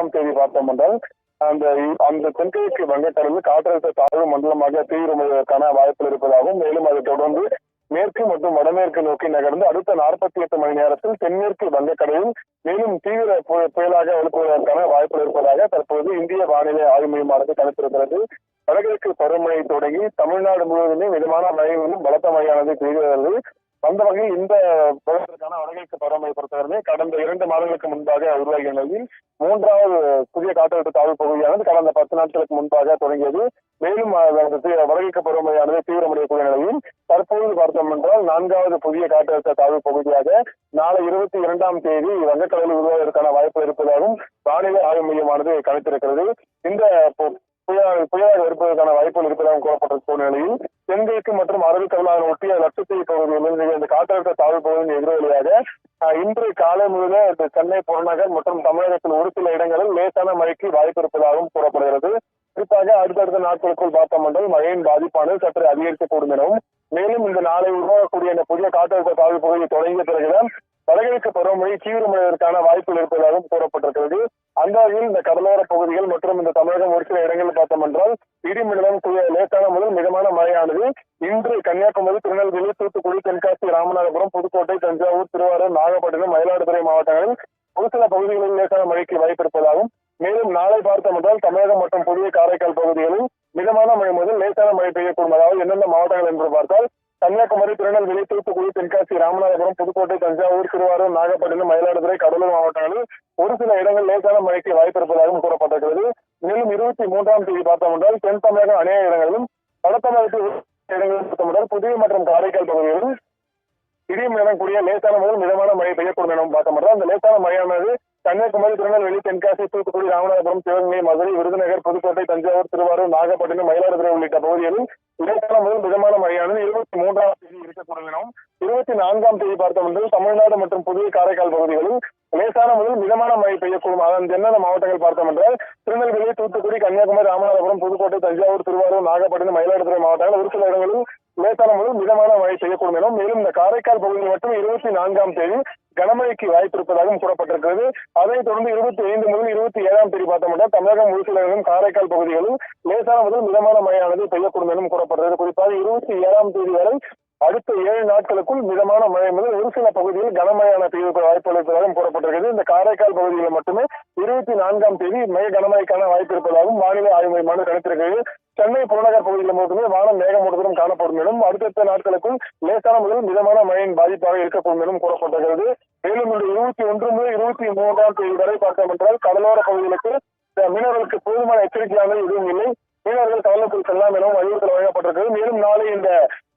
நான்காம் தேதி பார்த்தோம் என்றால் அந்த அந்த தென்கிழக்கு வங்கக்கடலில் காற்றழுத்த தாழ்வு மண்டலமாக தீவிரமடைவதற்கான வாய்ப்புகள் இருப்பதாகவும் மேலும் அதை தொடர்ந்து மேற்கு மற்றும் வடமேற்கு நோக்கி நகர்ந்து அடுத்த நாற்பத்தி எட்டு மணி நேரத்தில் தென்மேற்கு வங்கக்கடலில் மேலும் தீவிர புயலாக வலுப்படுவதற்கான வாய்ப்புகள் இருப்பதாக தற்போது இந்திய வானிலை ஆய்வு மையமானது கணித்திருக்கிறது. வடகிழக்கு பருவமழை தொடங்கி தமிழ்நாடு முழுவதுமே மிதமான மழையிலும் பலத்த மழையானது பெய்கிறது அந்த வகையில் இந்த பருவத்திற்கான வடகிழக்கு பருவமழை பொறுத்தவரையிலே கடந்த இரண்டு மாதங்களுக்கு முன்பாக உருவாகிய நிலையில் மூன்றாவது புதிய காற்றழுத்த தாழ்வு பகுதியானது கடந்த பத்து நாட்களுக்கு முன்பாக தொடங்கியது. மேலும் வடகிழக்கு பருவமழையானது தீவிரமடையக்கூடிய நிலையில் தற்போது பார்த்தோம் என்றால் நான்காவது புதிய காற்றழுத்த தாழ்வு பகுதியாக நாளை இருபத்தி இரண்டாம் தேதி வங்கக்கடலில் உருவாவதற்கான வாய்ப்பு இருப்பதாகவும் வானிலை ஆய்வு மையமானது கணித்திருக்கிறது. இந்த பு- புயல் புயலாக இருப்பதற்கான வாய்ப்புகள் இருப்பதாக கூறப்பட்ட சூழ்நிலையில் தென்கிழக்கு மற்றும் அரபிக்கடலான ஒட்டிய லட்சத்தீவு பகுதிகளில் இந்த காற்றழுத்த தாழ்வு பகுதியின் எதிரொலியாக இன்று காலை முழுவத சென்னை புறநகர் மற்றும் தமிழகத்தில் ஒரு சில இடங்களில் லேசான மழைக்கு வாய்ப்பு இருப்பதாகவும் கூறப்படுகிறது. குறிப்பாக அடுத்தடுத்த நாட்களுக்குள் பார்த்தோம் என்றால் மழையின் பாதிப்பானது சற்று அதிகரிக்கக்கூடும் எனவும் மேலும் இந்த நாளை உருவாகக்கூடிய இந்த புதிய காற்றழுத்த தாழ்வு பகுதியை தொடங்கிய பிறகுதான் வடகிழக்கு பருவமழை தீவிரமடைவதற்கான வாய்ப்புகள் இருப்பதாகவும் கூறப்பட்டிருக்கிறது. அந்த வகையில் இந்த கடலோர பகுதிகள் மற்றும் இந்த தமிழகம் ஒரு சில இடங்களில் பார்த்தோம் என்றால் இடிமின்னலும் புய- லேசான முதல் மிதமான மழையானது இன்று கன்னியாகுமரி திருநெல்வேலி தூத்துக்குடி தென்காசி ராமநாதபுரம் புதுக்கோட்டை தஞ்சாவூர் திருவாரூர் நாகப்பட்டினம் மயிலாடுதுறை மாவட்டங்களில் ஒரு சில பகுதிகளில் லேசான மழைக்கு வாய்ப்பு இருப்பதாகவும் மேலும் நாளை பார்த்தோம் என்றால் தமிழகம் மற்றும் புதிய காரைக்கால் பகுதிகளில் மிதமான மழை முதல் லேசான மழை பெய்யக்கூடும். அதாவது எந்தெந்த மாவட்டங்கள் என்று பார்த்தால் கன்னியாகுமரி திருநெல்வேலி தூத்துக்குடி தென்காசி ராமநாதபுரம் புதுக்கோட்டை தஞ்சாவூர் திருவாரூர் நாகப்பட்டினம் மயிலாடுதுறை கடலூர் மாவட்டங்களில் ஒரு சில இடங்கள் லேசான மழைக்கு வாய்ப்பு இருப்பதாகவும் கூறப்பட்டிருக்கிறது. மேலும் இருபத்தி மூன்றாம் தேதி பார்த்தோம் என்றால் தென் தமிழகம் அநேக இடங்களிலும் வட தமிழகத்தில் இடங்களில் பார்த்தோம் என்றால் புதுவை மற்றும் காரைக்கால் பகுதிகளில் இடியும் எனக்கூடிய லேசான முதல் மிதமான மழை பெய்யக்கூடும் எனவும் பார்க்க மாட்டோம் அந்த லேசான மழையானது கன்னியாகுமரி திருநெல்வேலி தென்காசி தூத்துக்குடி ராமநாதபுரம் சிவகங்கை மதுரை விருதுநகர் புதுக்கோட்டை தஞ்சாவூர் திருவாரூர் நாகப்பட்டினம் மயிலாடுதுறை உள்ளிட்ட பகுதிகளில் லேசான முதல் மிதமான மழையானது இருபத்தி மூன்றாம் தேதி இருக்கக்கூடும் எனவும் இருபத்தி நான்காம் தேதி பார்த்தோம் என்றால் தமிழ்நாடு மற்றும் புதிய காரைக்கால் பகுதிகளில் லேசான முதல் மிதமான மழை பெய்யக்கூடும். அதன் என்னென்ன மாவட்டங்கள் பார்த்தோம் என்றால் திருநெல்வேலி தூத்துக்குடி கன்னியாகுமரி ராமநாதபுரம் புதுக்கோட்டை தஞ்சாவூர் திருவாரூர் நாகப்பட்டினம் மயிலாடுதுறை மாவட்டங்கள் ஒரு சில இடங்களில் லேசான முதல் மிதமான மழை பெய்யக்கூடும் எனவும் மேலும் இந்த காரைக்கால் பகுதியில் மட்டும் இருபத்தி நான்காம் தேதி கனமழைக்கு வாய்ப்பு இருப்பதாகவும் கூறப்பட்டிருக்கிறது. அதைத் தொடர்ந்து இருபத்தி ஐந்து முதல் இருபத்தி ஏழாம் தேதி பார்த்தோம்னா தமிழகம் முழுசிலும் காரைக்கால் பகுதிகளில் லேசான முதல் மிதமான மழையானது பெய்யக்கூடும் எனவும் கூறப்படுகிறது. குறிப்பாக இருபத்தி ஏழாம் தேதி வரை அடுத்த ஏழு நாட்களுக்குள் மிதமான மழை முதல் ஒரு சில பகுதியில் கனமழையான பெய்ய வாய்ப்பு இருப்பதாகவும் கூறப்பட்டிருக்கிறது. இந்த காரைக்கால் பகுதிகளில் மட்டுமே இருபத்தி நான்காம் தேதி மிக கனமழைக்கான வாய்ப்பு இருப்பதாகவும் மாநில ஆய்வு மையமானது கணித்திருக்கிறது சென்னை புறநகர் பகுதியில் மட்டுமே வானம் மேகமூட்டத்துடன் காணப்படும் எனவும் அடுத்தடுத்த நாட்களுக்குள் லேசான முதல் மிதமான மழையின் பாதிப்பாக இருக்கக்கூடும் எனவும் கூறப்பட்டிருக்கிறது. மேலும் இந்த இருபத்தி ஒன்று முதல் இருபத்தி மூன்றாம் தேதி வரை பார்த்தோம் என்றால் கடலோர பகுதிகளுக்கு மீனவர்களுக்கு போதுமான எச்சரிக்கையானது எதுவும் இல்லை. மீனவர்கள் கடலுக்குள் செல்லாம் எனவும் அறிவுறுத்தல் வழங்கப்பட்டிருக்கிறது மேலும் நாளை இந்த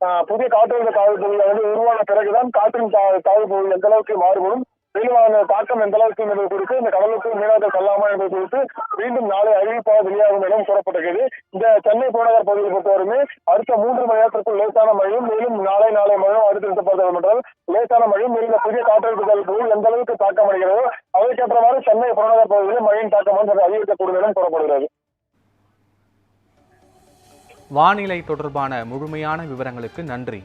ஆஹ், புதிய காற்றழுத்த தாழ்வு பகுதியானது உருவான பிறகுதான் காற்றின் தா- தாழ்வு பகுதி எந்த அளவுக்கு மாறுபடும் மேலும் அந்த தாக்கம் எந்த அளவுக்கு என்பது குறித்து இந்த கடலுக்கு மீனவர்கள் செல்லாமா என்பது குறித்து மீண்டும் நாளை அறிவிப்பாக வெளியாகும் எனவும் கூறப்பட்டிருக்கிறது இந்த சென்னை புறநகர் பகுதியை பொறுத்தவரையுமே அடுத்த மூன்று மணி நேரத்திற்குள் லேசான மழையும் மேலும் நாளை நாளை மழையும் அடுத்து பார்த்தோம் என்றால் லேசான மழையும் மேலும் இந்த புதிய காற்றழுத்த தாழ்வு பகுதி எந்த அளவுக்கு தாக்கம் அடைகிறதோ அதற்கேற்றவாறு சென்னை புறநகர் பகுதியில் மழையின் தாக்கம் வந்து அதிகரிக்கக்கூடும் எனவும் கூறப்படுகிறது. வானிலை தொடர்பான முழுமையான விவரங்களுக்கு நன்றி.